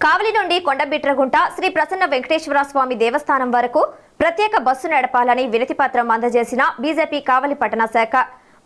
కావలి నుండి కొండబిట్రగుంట శ్రీ ప్రసన్న వెంకటేశ్వర స్వామి దేవస్థానం వరకు ప్రత్యేక బస్సు నడపాలని వినతిపత్రం అందజేసిన బీజేపీ కావలి పట్టణ శాఖ.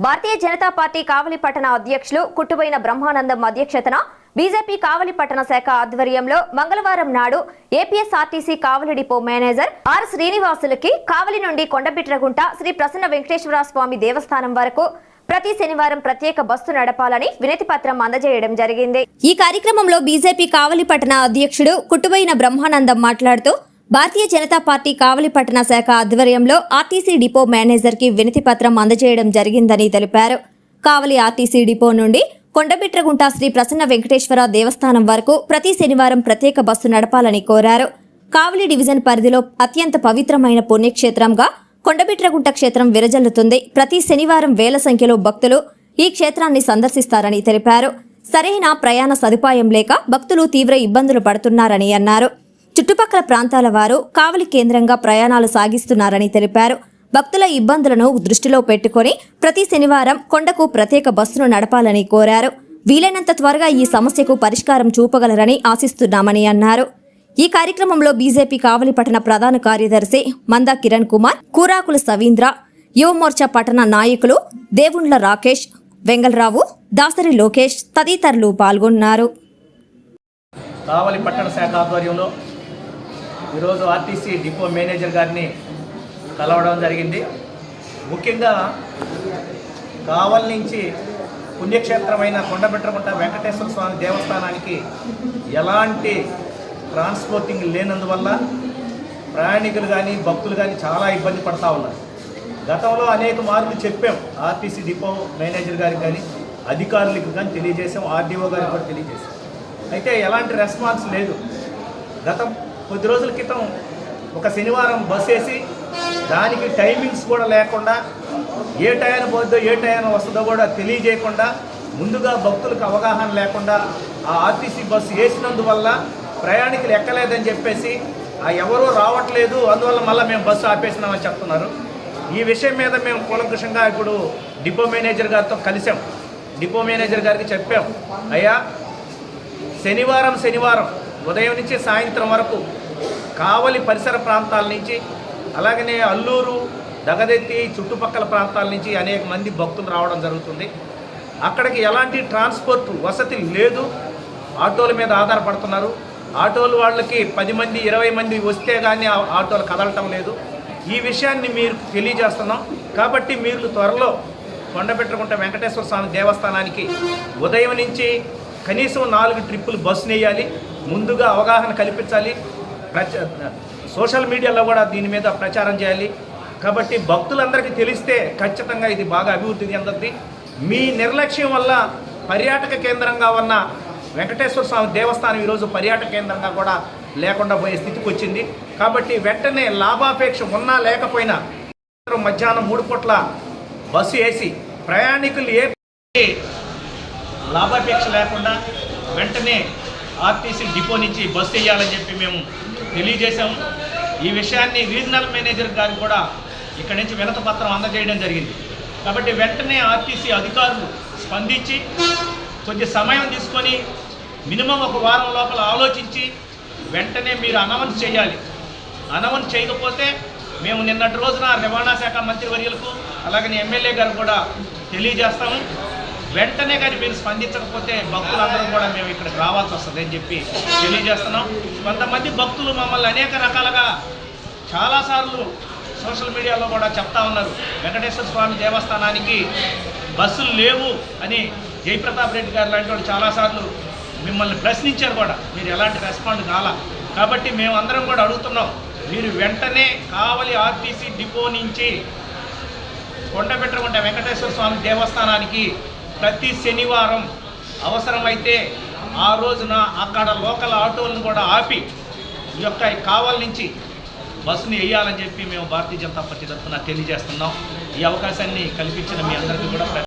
భారతీయ జనతా పార్టీ కావలి పట్టణ అధ్యక్షులు కుట్టుబైన బ్రహ్మానందం అధ్యక్షతన బీజేపీ కావలి పట్టణ శాఖ ఆధ్వర్యంలో మంగళవారం నాడు APSRTC Kavali depot manager R శ్రీనివాసులకి Kavali నుండి కొండబిట్రగుంట శ్రీ ప్రసన్న వెంకటేశ్వర స్వామి దేవస్థానం వరకు ప్రతి శనివారం ప్రత్యేక బస్సు నడపాలని వినతి పత్రం అందజేయడం జరిగింది. ఈ కార్యక్రమంలో బీజేపీ కావలి పట్టణ అధ్యక్షుడు కుట్టుబైన బ్రహ్మానందం మాట్లాడుతూ భారతీయ జనతా పార్టీ కావలి పట్టణ శాఖ ఆధ్వర్యంలో ఆర్టీసీ డిపో మేనేజర్కి వినతి పత్రం అందజేయడం జరిగిందని తెలిపారు. కావలి ఆర్టీసీ డిపో నుండి కొండబిట్రగుంట శ్రీ ప్రసన్న వెంకటేశ్వర దేవస్థానం వరకు ప్రతి శనివారం ప్రత్యేక బస్సు నడపాలని కోరారు. కావలి డివిజన్ పరిధిలో అత్యంత పవిత్రమైన పుణ్యక్షేత్రంగా కొండబిట్రగుంట క్షేత్రం విరజల్లుతుంది. ప్రతి శనివారం వేల సంఖ్యలో భక్తులు ఈ క్షేత్రాన్ని సందర్శిస్తారని తెలిపారు. సరైన ప్రయాణ సదుపాయం లేక భక్తులు తీవ్ర ఇబ్బందులు పడుతున్నారని అన్నారు. చుట్టుపక్కల ప్రాంతాల వారు కావలి కేంద్రంగా ప్రయాణాలు సాగిస్తున్నారని తెలిపారు. భక్తుల ఇబ్బందులను దృష్టిలో పెట్టుకొని ప్రతి శనివారం కొండకు ప్రత్యేక బస్సును నడపాలని కోరారు. వీలైనంత త్వరగా ఈ సమస్యకు పరిష్కారం చూపగలరని ఆశిస్తున్నామని అన్నారు. ఈ కార్యక్రమంలో బీజేపీ కావలి పట్టణ ప్రధాన కార్యదర్శి మందా కిరణ్ కుమార్ కూరాకుల సవీంద్ర యువమోర్చా పట్టణ నాయకులు దేవుండ్ల రాకేష్ వెంగళరావు దాసరి లోకేష్ తదితరులు పాల్గొన్నారు. కావలి పట్టణ శాఖ ఆధ్వర్యంలో ఈరోజు ఆర్టీసీ డిపో మేనేజర్ గారిని కలవడం జరిగింది. ముఖ్యంగా కావలి నుంచి పుణ్యక్షేత్రమైన కొండబెట్టకుంట వెంకటేశ్వర స్వామి దేవస్థానానికి ఎలాంటి ట్రాన్స్పోర్టింగ్ లేనందువల్ల ప్రయాణికులు కానీ భక్తులు కానీ చాలా ఇబ్బంది పడతా ఉన్నారు. గతంలో అనేక మార్లు చెప్పాం. ఆర్టీసీ డిపో మేనేజర్ గారికి కానీ అధికారులకు కానీ తెలియజేసాం ఆర్డీఓ గారికి కూడా తెలియజేసాం అయితే ఎలాంటి రెస్పాన్స్ లేదు. గతం కొద్ది రోజుల క్రితం ఒక శనివారం బస్ వేసి దానికి టైమింగ్స్ కూడా లేకుండా ఏ టైం పోద్దో ఏ టైం వస్తుందో కూడా తెలియజేయకుండా ముందుగా భక్తులకు అవగాహన లేకుండా ఆ ఆర్టీసీ బస్సు వేసినందువల్ల ప్రయాణికులు ఎక్కలేదని చెప్పేసి ఆ ఎవరూ రావట్లేదు అందువల్ల మళ్ళీ మేము బస్సు ఆపేసినామని చెప్తున్నారు. ఈ విషయం మీద మేము కూలంకృషంగా ఇప్పుడు డిపో మేనేజర్ గారితో కలిసాం. డిపో మేనేజర్ గారికి చెప్పాం అయ్యా శనివారం శనివారం ఉదయం నుంచి సాయంత్రం వరకు కావలి పరిసర ప్రాంతాల నుంచి అలాగనే అల్లూరు దగదెత్తి చుట్టుపక్కల ప్రాంతాల నుంచి అనేక మంది భక్తులు రావడం జరుగుతుంది. అక్కడికి ఎలాంటి ట్రాన్స్పోర్ట్ వసతి లేదు. ఆటోల మీద ఆధారపడుతున్నారు. ఆటోలు వాళ్ళకి పది మంది ఇరవై మంది వస్తే కానీ ఆ ఆటోలు కదలటం లేదు. ఈ విషయాన్ని మీరు తెలియజేస్తున్నాం. కాబట్టి మీరు త్వరలో కొండపెట్టకుంట వెంకటేశ్వర స్వామి దేవస్థానానికి ఉదయం నుంచి కనీసం నాలుగు ట్రిప్పులు బస్సు వేయాలి. ముందుగా అవగాహన కల్పించాలి. ప్రచ సోషల్ మీడియాలో కూడా దీని మీద ప్రచారం చేయాలి. కాబట్టి భక్తులందరికీ తెలిస్తే ఖచ్చితంగా ఇది బాగా అభివృద్ధి చెందుద్ది. మీ నిర్లక్ష్యం వల్ల పర్యాటక కేంద్రంగా ఉన్న వెంకటేశ్వర స్వామి దేవస్థానం ఈరోజు పర్యాటక కేంద్రంగా కూడా లేకుండా పోయే స్థితికి వచ్చింది. కాబట్టి వెంటనే లాభాపేక్ష ఉన్నా లేకపోయినా మధ్యాహ్నం మూడు పూట్ల బస్సు వేసి ప్రయాణికులు ఏ లాభాపేక్ష లేకుండా వెంటనే ఆర్టీసీ డిపో నుంచి బస్సు వేయాలని చెప్పి మేము తెలియజేశాము. ఈ విషయాన్ని రీజనల్ మేనేజర్ గారికి కూడా ఇక్కడి నుంచి వినత పత్రం అందజేయడం జరిగింది. కాబట్టి వెంటనే ఆర్టీసీ అధికారులు స్పందించి కొద్ది సమయం తీసుకొని మినిమం ఒక వారం లోపల ఆలోచించి వెంటనే మీరు అనౌన్స్ చేయాలి. అనౌన్స్ చేయకపోతే మేము నిన్నటి రోజున రవాణా శాఖ మంత్రి వర్యులకు అలాగని ఎమ్మెల్యే గారు కూడా తెలియజేస్తాము. వెంటనే కానీ మీరు స్పందించకపోతే భక్తులందరూ కూడా మేము ఇక్కడికి రావాల్సి వస్తుంది అని చెప్పి తెలియజేస్తున్నాం. కొంతమంది భక్తులు మమ్మల్ని అనేక రకాలుగా చాలాసార్లు సోషల్ మీడియాలో కూడా చెప్తా ఉన్నారు. వెంకటేశ్వర స్వామి దేవస్థానానికి బస్సులు లేవు అని జయప్రతాప్ రెడ్డి గారు లాంటి వాళ్ళు చాలాసార్లు మిమ్మల్ని ప్రశ్నించారు కూడా. మీరు ఎలాంటి రెస్పాండ్ కాల. కాబట్టి మేమందరం కూడా అడుగుతున్నాం మీరు వెంటనే కావలి ఆర్టీసీ డిపో నుంచి కొండపెట్టకుంట వెంకటేశ్వర స్వామి దేవస్థానానికి ప్రతి శనివారం అవసరమైతే ఆ రోజున అక్కడ లోకల్ ఆటోలను కూడా ఆపి ఈ యొక్క కావాల నుంచి బస్సుని వేయాలని చెప్పి మేము భారతీయ జనతా పార్టీ తరఫున తెలియజేస్తున్నాం. ఈ అవకాశాన్ని కల్పించిన మీ అందరికీ కూడా ప్ర-